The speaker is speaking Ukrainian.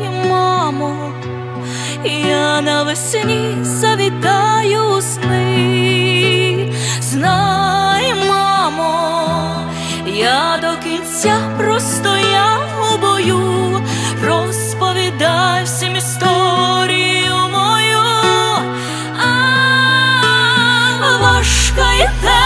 і мамо, я навесні завітаю сни, знай, мамо, я до кінця просто, я у бою, розповідай всім історію мою, а важка йде.